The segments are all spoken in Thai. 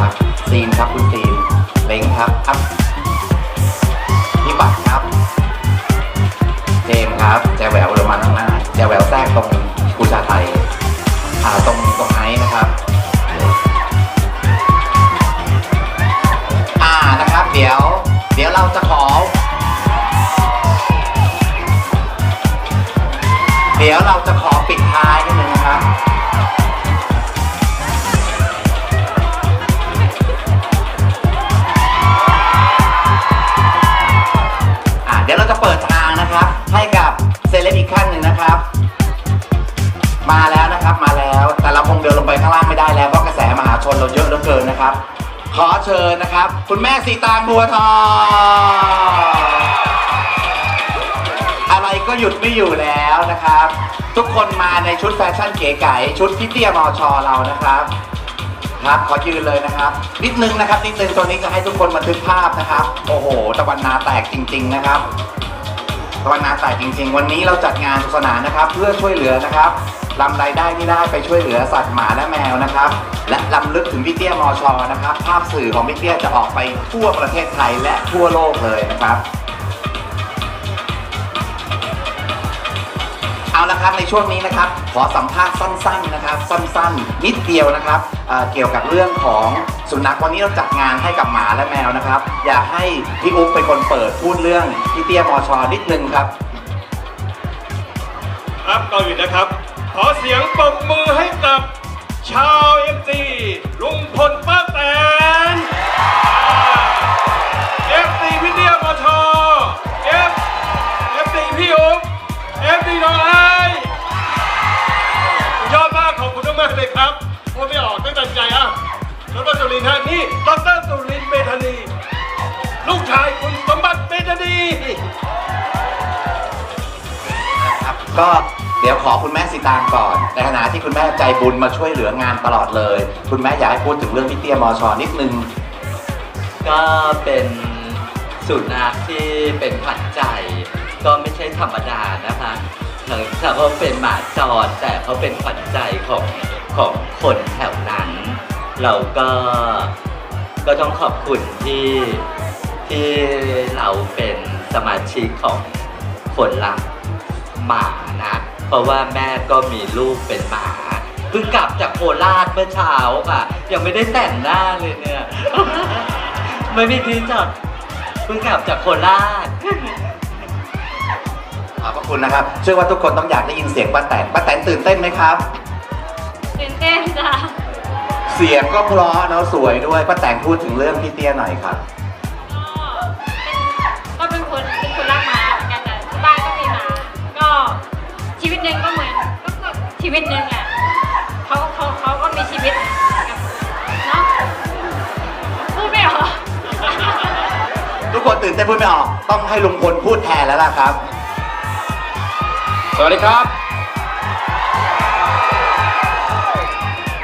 ครับ ซีนครับคุณซีนเล้งครับอัพนิบัตครับ เจมครับ แจวแหววลงมาข้างหน้า แจวแหววแทรกตรงกุชาไทยอ่าตรงตรงไอซ์นะครับ อ่านะครับ เดี๋ยว เดี๋ยวเราจะขอ เดี๋ยวเราจะขอปิดท้ายนิดนึ แล้วเราจะเปิดทางนะครับ ให้กับเซเลบอีกขั้นหนึ่งนะครับ มาแล้วนะครับมาแล้ว แต่เราคงเดินลงไปข้างล่างไม่ได้แล้วเพราะกระแสมหาชนเราเยอะเหลือเกินนะครับ ขอเชิญนะครับ คุณแม่สีตางบัวทองอะไรก็หยุดไม่อยู่แล้วนะครับ ทุกคนมาในชุดแฟชั่นเก๋ไก๋ชุดพี่เตี้ยมอชอเรานะครับ ครับขอยืนเลยนะครับ นิดนึงนะครับนิดนึงตัวนี้จะให้ทุกคนบันทึกภาพนะครับ โอ้โหตะวันนาแตกจริง ๆ นะครับตะวันนาแตกจริง ๆ วันนี้เราจัดงานสนุสนานนะครับ เพื่อช่วยเหลือนะครับลำรายได้ที่ได้ไปช่วยเหลือสัตว์หมาและแมวนะครับ และลำลึกถึงพี่เตี้ยมอชอนะครับ ภาพสื่อของพี่เตี้ยจะออกไปทั่วประเทศไทยและทั่วโลกเลยนะครับ เอาละครับในช่วงนี้นะครับ ขอสัมภาษณ์สั้นๆนะครับ สั้นๆนิดเดียวนะครับเอ่อเกี่ยวกับเรื่องของสุนัขวันนี้เราจัดงานให้กับหมาและแมวนะครับ อยากให้พี่อุ๊บเป็นคนเปิดพูดเรื่องพี่เตี้ยมอชอนิดนึงครับ ครับก่อนอื่นนะครับ ขอเสียงปรบมือให้กับ ชาวเอ็มซีลุงพลป้าแตน ก็เดี๋ยวขอคุณแม่สีตางก่อนในขณะที่คุณแม่ใจบุญมาช่วยเหลืองานตลอดเลย คุณแม่อยากให้พูดถึงเรื่องพี่เตี้ยมอชอนิดนึง ก็เป็นสุนัขที่เป็นขวัญใจ ก็ไม่ใช่ธรรมดานะคะถึงถ้าเขาเป็นหมาจรแต่เขาเป็นขวัญใจของของคนแถวนั้น เราก็ก็ต้องขอบคุณที่ที่เราเป็นสมาชิกของคนรัก หมานะ เพราะว่าแม่ก็มีลูกเป็นหมาเพิ่งกลับจากโคราชเมื่อเช้าค่ะ ยังไม่ได้แต่งหน้าเลยเนี่ย ไม่มีที่จอดเพิ่งกลับจากโคราชขอบพระคุณนะครับ เชื่อว่าทุกคนต้องอยากได้ยินเสียงป้าแตนป้าแตนตื่นเต้นไหมครับ ตื่นเต้นจ้ะเสียงก็เพราะเนาะสวยด้วยป้าแตนพูดถึงเรื่องพี่เตี้ยหน่อยครับ หนึ่งก็เหมือนก็ก็ชีวิตหนึ่งอะเขาเขาเขาก็มีชีวิตกับเนาะพูดไม่ออกทุกคนตื่นเต้นพูดไม่ออก ต้องให้ลุงพลพูดแทนแล้วล่ะครับ สวัสดีครับ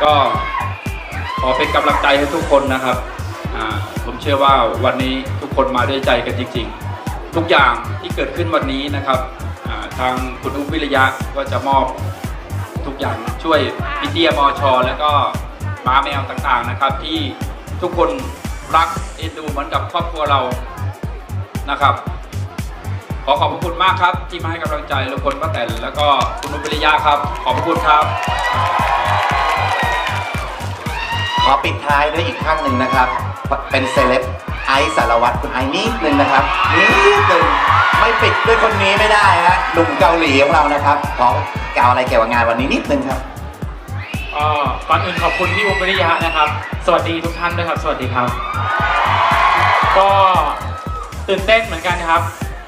ก็ขอเป็นกำลังใจให้ทุกคนนะครับอ่าผมเชื่อว่าวันนี้ทุกคนมาด้วยใจกันจริง ๆ ทุกอย่างที่เกิดขึ้นวันนี้นะครับอ่า ทางคุณอุ้มวิริยะก็จะมอบทุกอย่างช่วยพี่เตียมอชอแล้วก็หมาแมวต่างๆนะครับ ที่ทุกคนรักเอ็นดูเหมือนกับครอบครัวเรานะครับ ขอขอบพระคุณมากครับ ที่มาให้กำลังใจลุงพลป้าแตนแล้วก็คุณนุปริยาครับ ขอบพระคุณครับ ขอปิดท้ายด้วยอีกท่านหนึ่งนะครับ เป็นเซเลบ ไอซ์สารวัตรคุณไอซ์นิดนึงนะครับนิดนึงไม่ปิดด้วยคนนี้ไม่ได้ฮะหนุ่มเกาหลีของเรานะครับขอกล่าวอะไรเกี่ยวกับงานวันนี้นิดนึงครับก็ก่อนอื่นขอบคุณพี่อุ้มวิริยะนะครับ สวัสดีทุกท่านด้วยครับ สวัสดีครับ ก็ตื่นเต้นเหมือนกันครับ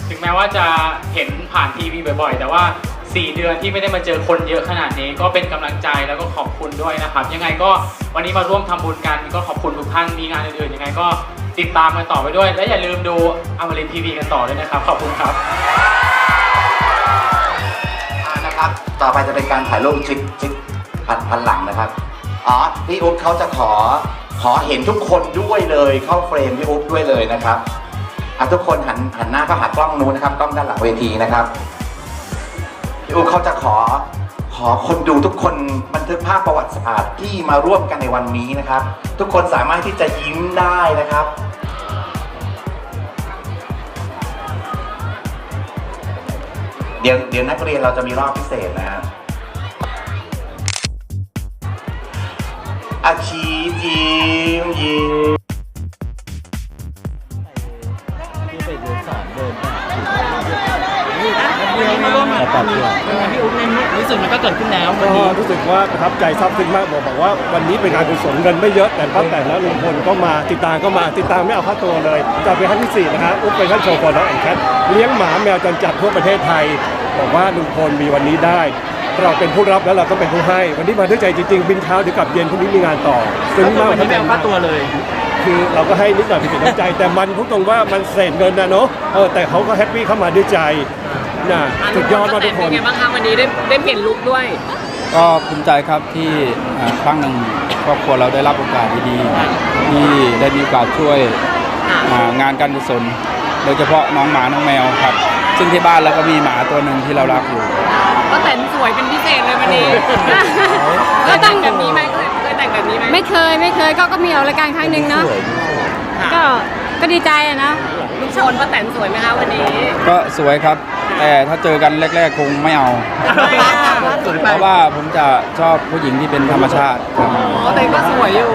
ถึงแม้ว่าจะเห็นผ่านทีวีบ่อยๆ แต่ว่า 4 เดือนที่ไม่ได้มาเจอคนเยอะขนาดนี้ ก็เป็นกำลังใจแล้วก็ขอบคุณด้วยนะครับ ยังไงก็วันนี้มาร่วมทำบุญกันก็ขอบคุณทุกท่านมีงานอื่นๆยังไงก็ ติดตามกันต่อไปด้วย และอย่าลืมดูอมรินทีวีกันต่อด้วยนะครับ ขอบคุณครับอ่านะครับ ต่อไปจะเป็นการถ่ายรูปชิดชิดพันพันหลังนะครับ อ๋อ พี่อุ๊บเขาจะขอ ขอเห็นทุกคนด้วยเลย เข้าเฟรมพี่อุ๊บด้วยเลยนะครับอะทุกคนหันหันหน้าเข้าหากล้องนู้นนะครับ กล้องด้านหลังเวทีนะครับ พี่อุ๊บเขาจะขอ ขอคนดูทุกคนบันทึกภาพประวัติศาสตร์ที่มาร่วมกันในวันนี้นะครับ ทุกคนสามารถที่จะยิ้มได้นะครับ เดี๋ยวเดี๋ยวนักเรียนเราจะมีรอบพิเศษนะฮะอาชียิ้มยิ้ม ที่ไปเรียนสอนเดินแบบ เดียวมาร่วมงานแล้วก็เพื่อพี่อุ๊บเนี่ยรู้สึกมันก็เกิดขึ้นแล้ววันก็นี้รู้สึกว่าประทับใจซาบซึ้งมากบอกบอกว่าวันนี้เป็นงานกุศลเงินไม่เยอะแต่ป้าแต่และลุงพลก็มาติดตามก็มาติดตามไม่เอาค่าตัวเลยจะเป็นครั้งที่สี่นะฮะอุ๊บเป็นท่านโชว์ฟอร์น้องแอนแคทเลี้ยงหมาแมวจรจัดทั่วประเทศไทย บอกว่าลุงพลมีวันนี้ได้ เราเป็นผู้รับแล้วเราต้องเป็นผู้ให้ วันนี้มาด้วยใจจริงๆบินเช้าเดี๋ยวกลับเย็นพรุ่งนี้มีงานต่อซึ้งก็คือมากวันนี้ไม่เอาค่าตัวเลย คือเราก็ให้นิดหน่อยเป็นน้ำใจ แต่มันพูดตรงว่ามันเศษเงินนะเนาะเออแต่เขาก็แฮปปี้เข้ามาด้วยใจ น่ะสุดยอดมากทุกคนเป็นไงบ้างคะวันนี้ได้ได้เปลี่ยนลุคด้วย ก็ภูมิใจครับที่อ่าครั้งหนึ่งครอบครัวเราได้รับโอกาสดีๆที่ได้มีโอกาสช่วยอ่างานการกุศลโดยเฉพาะน้องหมาน้องแมวครับ ซึ่งที่บ้านเราก็มีหมาตัวหนึ่งที่เรารักอยู่ ก็แต่งสวยเป็นพิเศษเลยวันนี้เคยแต่งแบบนี้ไหมเคยเคยแต่งแบบนี้ไหมไม่เคยไม่เคยก็ก็มีออกรายการครั้งหนึ่งเนาะก็ก็ดีใจอะนะ ลุงพลป้าแตนสวยไหมคะวันนี้ ก็สวยครับ แต่ถ้าเจอกันแรก ๆ คงไม่เอา เพราะว่าผมจะชอบผู้หญิงที่เป็นธรรมชาติครับอ๋อแต่ก็สวยอยู่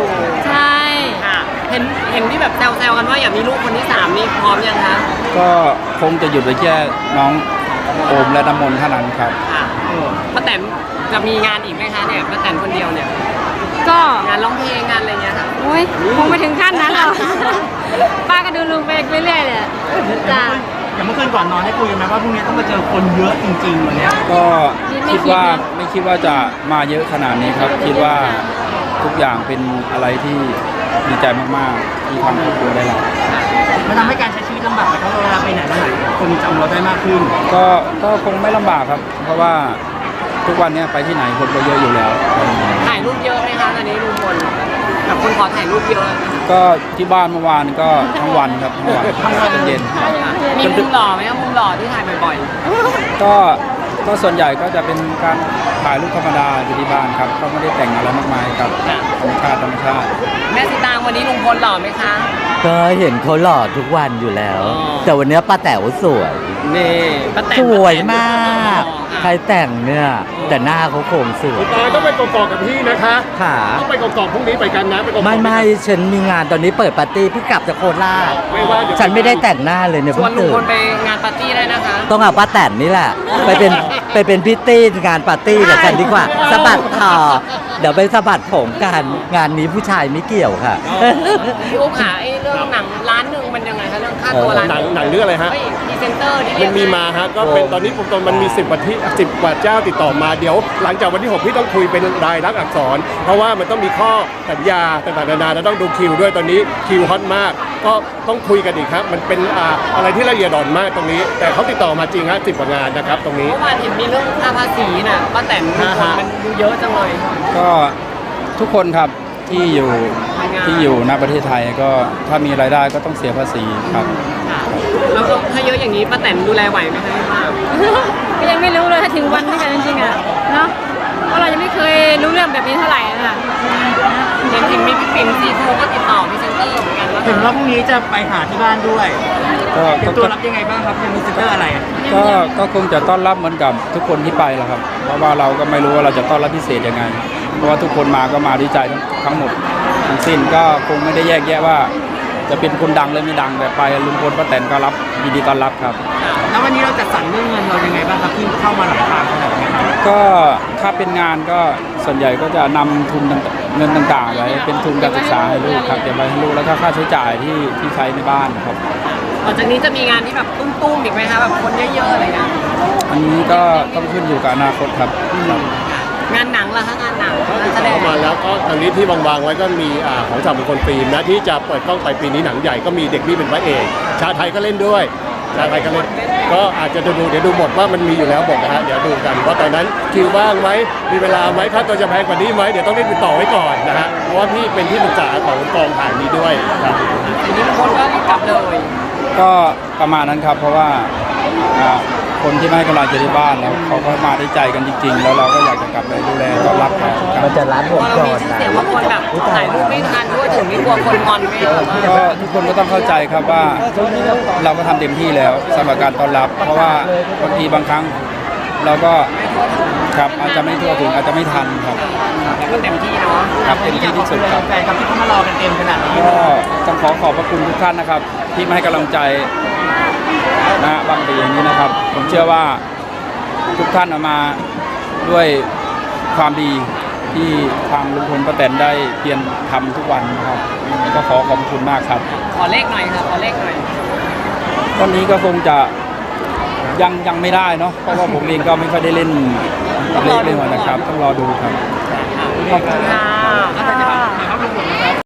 ใช่ ค่ะเห็นเห็นที่แบบแซวๆกันว่าอยากมีลูกคนที่สามนี่พร้อมยังคะก็คงจะหยุดไว้แค่น้องโอมและน้ำมนต์เท่านั้นครับ ค่ะป้าแตนจะมีงานอีกไหมคะเนี่ยป้าแตนคนเดียวเนี่ยก็งานร้องเพลงงานอะไรเงี้ยค่ะโอ้ยคงไม่ถึงขั้นนั้นหรอกป้าก็ดูลุงไปเรื่อยๆเลยจ้ะ อย่างเมื่อคืนก่อนนอนได้คุยกันไหมว่าพรุ่งนี้ต้องมาเจอคนเยอะจริงๆวันเนี้ยก็คิดว่าไม่คิดว่าจะมาเยอะขนาดนี้ครับ คิดว่าทุกอย่างเป็นอะไรที่ดีใจมากๆ ที่ทางครอบครัวได้รับมันทำให้การใช้ชีวิตลำบากไหมเพราะเวลาไปไหนมาไหนคนจำเราได้มากขึ้น ก็ก็คงไม่ลำบากครับ เพราะว่าทุกวันเนี้ยไปที่ไหนคนก็เยอะอยู่แล้ว ถ่ายรูปเยอะไหมคะตอนนี้ลุงพล แบบคนขอถ่ายรูปเยอะก็ที่บ้านเมื่อวานก็ทั้งวันครับทั้งวันจนเย็น มีมุมหล่อไหมคะมุมหล่อที่ถ่ายบ่อยก็ก็ส่วนใหญ่ก็จะเป็นการถ่ายรูปธรรมดาอยู่ที่บ้านครับ ก็ไม่ได้แต่งอะไรมากมายครับธรรมชาติธรรมชาติๆแม่สิตางวันนี้ลุงพลหล่อไหมคะ ก็เห็นเขาหล่อทุกวันอยู่แล้ว อ๋อ แต่วันเนี้ยป้าแต๋วสวย นี่ป้าแตนสวยมากอ๋อใครแต่งเนี่ย แต่หน้าเขาโคงสวยตาต้องไปกอกๆกับพี่นะคะค่ะ ต้องไปกอกๆพรุ่งนี้ไปกันนะไปกอกๆ ไม่ไม่ฉันมีงานตอนนี้เปิดปาร์ตี้เพี่งกลับจากโคราชไม่ว่าเดี๋ยว ฉันไม่ได้แต่งหน้าเลยเนี่ยชเพิ่วนงลุงตื่พนลไปงานปาร์ตี้ได้นะคะ ต้องเอาป้าแตนนี่แหละ ไปเป็นไปเป็นพิตตี้งานปาร์ตี้กับฉันดีกว่าสะบัดคอเดี๋ยวไปสะบัดผมกันงานนี้ผู้ชายไม่เกี่ยวค่ะ พี่อุ๊บขาไอ้เรื่องหนังร้านหนึ่งมันยังไงคะเรื่องค่าตัวร้านหนังหนังเรื่องอะไรฮะเฮ้ยพรีเซนเตอร์ที่เรีมัยนกมีมาฮะก็เป็นตอนนี้ผมตอนมันมี10กว่าที่10กว่าเจ้าติดต่อมาเดี๋ยว หลังจากวันที่6พี่ต้องคุยเป็นรายลักษณ์อักษร เพราะว่ามันต้องมีข้อสัญญาต่างๆนานาแล้วต้องดูคิวด้วยตอนนี้คิวฮอตมาก ก็ต้องคุยกันอีกครับ มันเป็นอ่าอะไรที่ละเอียดอ่อนมากตรงนี้ แต่เขาติดต่อมาจริงฮะสิบกว่างานนะครับตรงนี้ เมื่อวานเห็นมีเรื่องค่าภาษีน่ะป้าแตนลุงพลมันดูเยอะจังเลยก็ทุกคนครับ ที่อยู่ที่อยู่ณประเทศไทยก็ถ้ามีรายได้ก็ต้องเสียภาษีครับ ค่ะแล้วก็ถ้าเยอะอย่างนี้ป้าแตนดูแลไหวไหมคะพี่ว่าก็ยังไม่รู้เลยถ้าถึงวันนี้กันจริงๆอะเนาะเพราะเรายังไม่เคยรู้เรื่องแบบนี้เท่าไหร่อะนะเห็นเห็นมีพี่ปิ่นซีทูก็ติดต่อพรีเซนเตอร์เหมือนกันว่าเห็นว่าพรุ่งนี้จะไปหาที่บ้านด้วยก็เตรียก็มตัวรับยังไงบ้างครับเป็นมิสเตอร์อะไรก็ก็คงจะต้อนรับเหมือนกับทุกคนที่ไปแหละครับ เพราะว่าเราก็ไม่รู้ว่าเราจะต้อนรับพิเศษยังไง เพราะว่าทุกคนมาก็มาด้วยใจทั้งทั้งหมดทั้งสิ้นก็คงไม่ได้แยกแยะว่า จะเป็นคนดังหรือไม่ดังแต่ไปลุงพลป้าแตนก็รับยินดีต้อนรับครับ แล้ววันนี้เราจัดสรรเรื่องเงินเรายังไงบ้างครับที่เข้ามาหลายทางขนาดนี้ครับก็ถ้าเป็นงานก็ส่วนใหญ่ก็จะนำทุนต่างเงินต่างๆไว้เป็นทุนการศึกษาให้ลูกครับเก็บไว้ให้ลูกแล้วก็ค่าใช้จ่ายที่ที่ใช้ในบ้านครับ หลังจากนี้จะมีงานที่แบบตุ้มๆอีกไหมคะแบบคนเยอะๆอะไรเงี้ยอันนี้ก็ต้องขึ้นอยู่กับอนาคตครับ ครับ งานหนังล่ะคะงานหนังก็งานติดแสต่ดองมาแล้วก็ทางนี้ที่วางๆไว้ก็มีอ่าของสามมงคลฟิล์มนะที่จะเปิดกล้องไปปีนี้หนังใหญ่ก็มีเด็กนี่เป็นพระเอก ชาไทยก็เล่นด้วย ชาไทยก็เล่น ก็อาจจะดูเดี๋ยวดูหมดว่ามันมีอยู่แล้วบอกนะฮะเดี๋ยวดูกันว่าตอนนั้นคิวว่างไหมมีเวลาไหมค่าตัวจะแพงกว่านี้ไหมเดี๋ยวต้องรีบติดต่อไว้ก่อนนะฮะเพราะว่าพี่เป็นที่ปรึกษาของกองถ่ายนี้ด้วยครับทีนี้คนก็กลับเลย ก็ประมาณนั้นครับเพราะว่าอ่า คนที่ไม่ให้กำลังใจที่บ้านแล้วเขาก็มาด้วยใจกันจริง ๆ แล้วเราก็อยากจะกลับไปดูแลต้อนรับเขาครับมันจะรัดผมพอเราก่อมีนชื่อนะเสียงว่าคนแบบถ่ายรูปไม่ทันด้วยถึงไม่กลัวคนงอนไหมคะก็ทุกคนก็ต้องเข้าใจครับว่าเราก็ทำเต็มที่แล้วสำหรับการต้อนรับ เพราะว่าบางทีบางครั้งเราก็ครับอาจจะไม่ทั่วถึงอาจจะไม่ทันครับ แต่ก็เต็มที่เนาะครับเต็มที่ที่สุดครับ แฟนครับที่เขามารอกันเต็มขนาดนี้ก็ต้องขอขอบพระคุณทุกท่านนะครับ ที่มาให้กำลังใจ นะบางทีอย่างนี้นะครับ ผมเชื่อว่าทุกท่านเอามาด้วยความดีที่ทางลุงพลป้าแตนได้เพียรทำทุกวันนะครับ ก็ขอขอบคุณมากครับ ขอเลขหน่อยค่ะขอเลขหน่อยวันนี้ก็คงจะยังยังไม่ได้เนาะเพราะว่าผมเองก็ไม่ค่อยได้เล่นเลขเล่นวันนะครับ ต้องรอดูครับ ขอบคุณค่ะ